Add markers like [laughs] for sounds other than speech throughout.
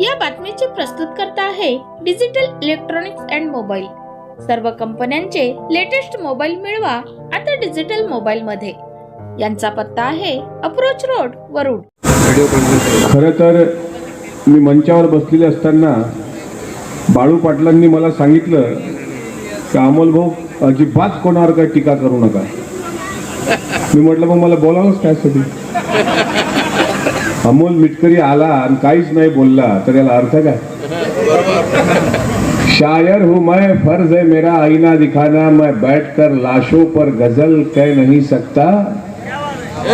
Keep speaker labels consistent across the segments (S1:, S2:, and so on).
S1: या बातमीचे प्रस्तुत करता आहे डिजिटल इलेक्ट्रॉनिक्स अँड मोबाईल. सर्व कंपन्यांचे लेटेस्ट मोबाईल मिळवा आता डिजिटल मोबाईल मध्ये यांचा पत्ता आहे अप्रोच रोड वरुड.
S2: खरं तर मी मंचावर बसलेले असताना बाळू पाटलांनी मला सांगितलं की अमोल भाऊ अजिबात कोणावर काय टीका करू नका. मी म्हटलं मग मला बोलावंच त्यासाठी अमोल मिटकरी आला आणि काहीच नाही बोलला तर याला अर्थ काय? [laughs] शायर हूँ मैं फ़र्ज़ है मेरा आईना दिखाना मैं बैठकर लाशों पर गज़ल कह नहीं सकता।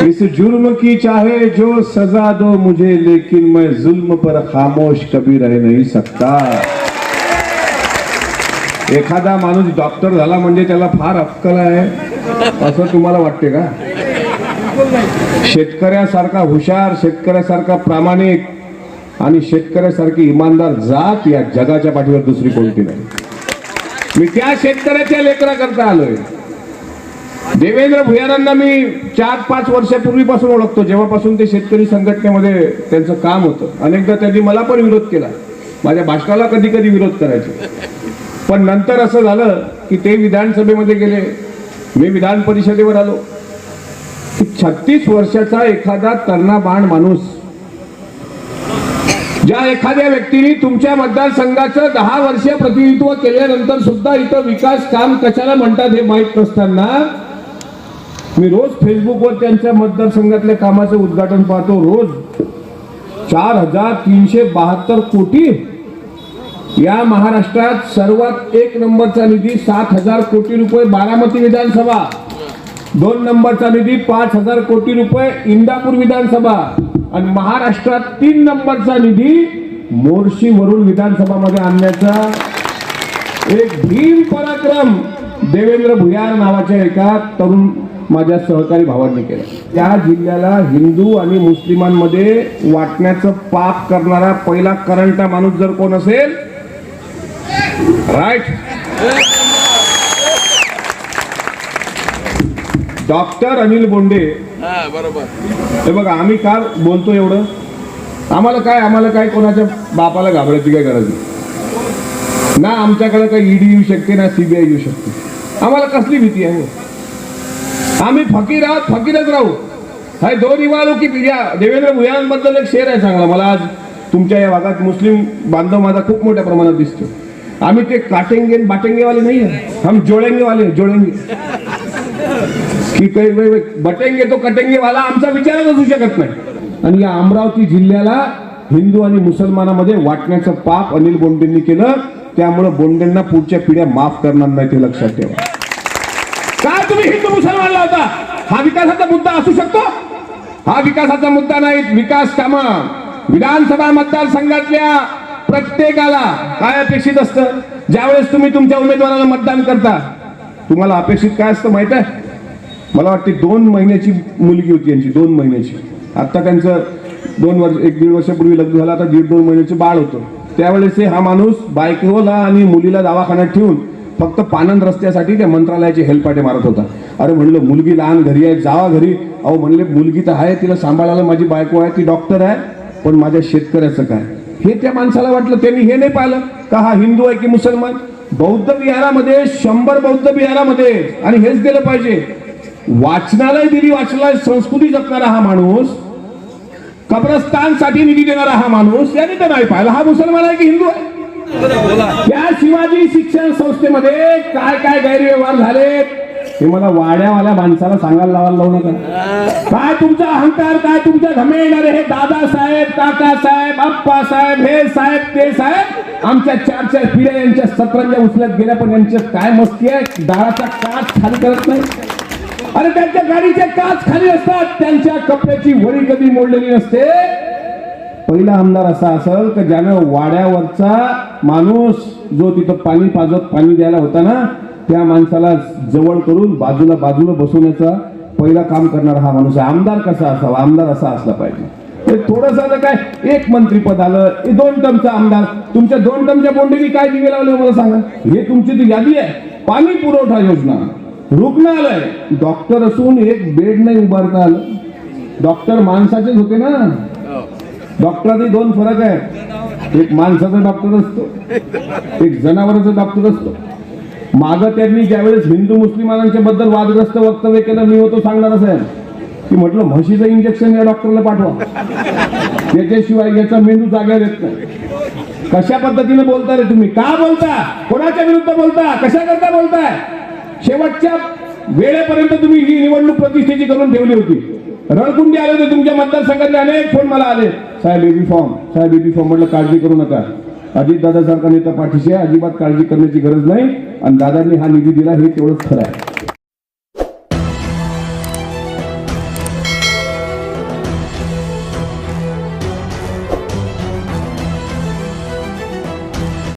S2: इस जुर्म की चाहे जो सजा दो मुझे लेकिन मैं जुल्म पर खामोश कभी रह नहीं सकता। एखादा माणूस डॉक्टर झाला म्हणजे त्याला फार अक्कल आहे. असं तुम्हाला वाटते का? शेतकऱ्यासारखा हुशार शेतकऱ्यासारखा प्रामाणिक आणि शेतकऱ्यासारखी इमानदार जात या जगाच्या पाठीवर दुसरी कोणती नाही. मी त्या शेतकऱ्याच्या लेकरा करता आलोय. देवेंद्र भुयारांना मी चार पाच वर्षापूर्वीपासून ओळखतो. जेव्हापासून ते शेतकरी संघटनेमध्ये त्यांचं काम होतं. अनेकदा त्यांनी मला पण विरोध केला. माझ्या भाषणाला कधी कधी विरोध करायचे. पण नंतर असं झालं की ते विधानसभेमध्ये गेले. मी विधान परिषदेवर आलो. छत्तीस वर्षाचा एखादा तरणा माणूस ज्या एखाद्या व्यक्तीने तुमच्या मतदारसंघाचं दहा वर्ष प्रतिनिधित्व केल्यानंतर सुद्धा इथं विकास काम कशाला म्हणतात हे माहीत नसताना मी रोज फेसबुकवर त्यांच्या मतदारसंघातल्या कामाचं उद्घाटन पाहतो. रोज चार हजार तीनशे बहात्तर कोटी या महाराष्ट्रात सर्वात एक नंबरचा निधी सात हजार कोटी रुपये बारामती विधानसभा. दोन नंबरचा निधी पाच हजार कोटी रुपये इंदापूर विधानसभा आणि महाराष्ट्रात तीन नंबरचा निधी मोर्शी वरुण विधानसभामध्ये आणण्याचा. एक भीम पराक्रम देवेंद्र भुयार नावाच्या एका तरुण माझ्या सहकारी भावांनी केलं. त्या जिल्ह्याला हिंदू आणि मुस्लिमांमध्ये वाटण्याचं पाप करणारा पहिला करंटा माणूस जर कोण असेल राईट? डॉक्टर अनिल बोंडे.
S3: हा बरोबर.
S2: हे बघा आम्ही का बोलतो एवढं. आम्हाला काय आम्हाला काय कोणाच्या बापाला घाबरायची काय गरज नाही. ना आमच्याकडे काही ईडी येऊ शकते ना सीबीआय येऊ शकते. आम्हाला कसली भीती आहे? आम्ही फकीर आहोत फकीरच राहू. हाय दोन इवाळू की पिढ्या देवेंद्र भुयारांबद्दल एक शेर आहे चांगला. मला आज तुमच्या या भागात मुस्लिम बांधव माझा खूप मोठ्या प्रमाणात दिसतो. आम्ही ते काटेंगे बाटेंगेवाले नाही आहे. हम जोडेंगे वाले जोडेंगे की काही बटेंगे तो कटेंगे वाला आमचा विचारच असू शकत नाही. आणि या अमरावती जिल्ह्याला हिंदू आणि मुसलमानामध्ये वाटण्याचं पाप अनिल बोंडेंनी केलं. त्यामुळे बोंडेंना पुढच्या पिढ्या माफ करणार नाही ते लक्षात ठेवा. काय तुम्ही हिंदू मुसलमान लावता? हा विकासाचा मुद्दा असू शकतो? हा विकासाचा मुद्दा नाही विकास काम. विधानसभा मतदारसंघातल्या प्रत्येकाला काय अपेक्षित असतं? ज्यावेळेस तुम्ही तुमच्या उमेदवाराला मतदान करता तुम्हाला अपेक्षित काय असतं माहीत आहे? मला वाटते दोन महिन्याची मुलगी होती यांची दोन महिन्याची. आता त्यांचं दोन वर्ष एक दीड वर्षापूर्वी लग्न झालं आता दीड दोन महिन्याचे बाळ होतं. त्यावेळेस हे हा माणूस बायकोला आणि मुलीला दवाखान्यात ठेवून फक्त पानंद रस्त्यासाठी त्या मंत्रालयाचे हेलपाटे मारत होता. अरे म्हणलं मुलगी लहान घरी आहे जावा घरी. अहो म्हणले मुलगी तर आहे तिला सांभाळायला माझी बायको आहे ती डॉक्टर आहे पण माझ्या शेतकऱ्याचं काय? हे त्या माणसाला वाटलं त्यांनी हे नाही पाहिलं का हा हिंदू आहे की मुसलमान? बौद्ध विहारामध्ये शंभर बौद्ध विहारामध्ये आणि हेच दिलं पाहिजे. वाचनालय दिली वाचनालय संस्कृती जपणारा हा माणूस कब्रस्तानसाठी निधी देणारा हा माणूस याने तर नाही पाहिला. हा मुसलमान आहे की हिंदू आहे? त्या शिवाजी शिक्षण संस्थेमध्ये काय काय गैरव्यवहार झाले हे मला वाड्यावाल्या माणसाला सांगायला लावायला लावू नका. काय तुमचा अहंकार काय तुमचा घमेंड अरे हे दादा साहेब काका साहेब अप्पा साहेब हे साहेब ते साहेब आमच्या चार चार पिढ्या यांच्या सतरंजा उचलत गेल्या पण यांच्या काय मस्ती आहे? दाराचा काच खाली करत नाही. अरे त्यांच्या गाडीचे काच खाली असतात. त्यांच्या कपड्याची वडी कधी मोडलेली नसते. पहिला आमदार असा असेल की ज्यानं वाड्यावरचा माणूस जो तिथं पाणी पाजत पाणी द्यायला होता ना त्या माणसाला जवळ करून बाजूला बाजूला बसवण्याचा पहिला काम करणारा हा माणूस आहे. आमदार कसा असावा? आमदार असा असला पाहिजे. हे थोडंसं काय एक मंत्रीपद आलं हे दोन टर्मचा आमदार. तुमच्या दोन टर्मच्या बोंडीनी काय दिवे लावले हो मला सांगा. हे तुमची ती यादी आहे. पाणी पुरवठा योजना. रुग्णालय. डॉक्टर असून एक बेड नाही उभारता आलं डॉक्टर माणसाचेच होते ना. डॉक्टरांनी दोन फरक आहे एक माणसाचा डॉक्टर असतो. एक जनावरांचा डॉक्टर असतो. मागं त्यांनी ज्यावेळेस हिंदू मुस्लिमांच्या बद्दल वादग्रस्त वक्तव्य केलं मी होतो सांगणार साहेब. की म्हटलं म्हशीचं इंजेक्शन या डॉक्टरला पाठवा. त्याच्याशिवाय याचा मेंदू जाग्यावर येत नाही. कशा पद्धतीने बोलता रे तुम्ही? का बोलता कोणाच्या विरुद्ध बोलता कशा करता बोलताय? शेवटच्या वेळेपर्यंत तुम्ही ही निवडणूक प्रतिष्ठेची करून ठेवली होती. रणकुंडी आले होते तुमच्या मतदारसंघातले अनेक फोन मला आले. साहेब एबी फॉर्म साहेब एबी फॉर्म म्हटलं काळजी करू नका. अजित दादा सारखा नेता पाठीशी आहे. अजिबात काळजी करण्याची गरज नाही. आणि दादांनी हा निधी दिला हे तेवढंच खरं आहे.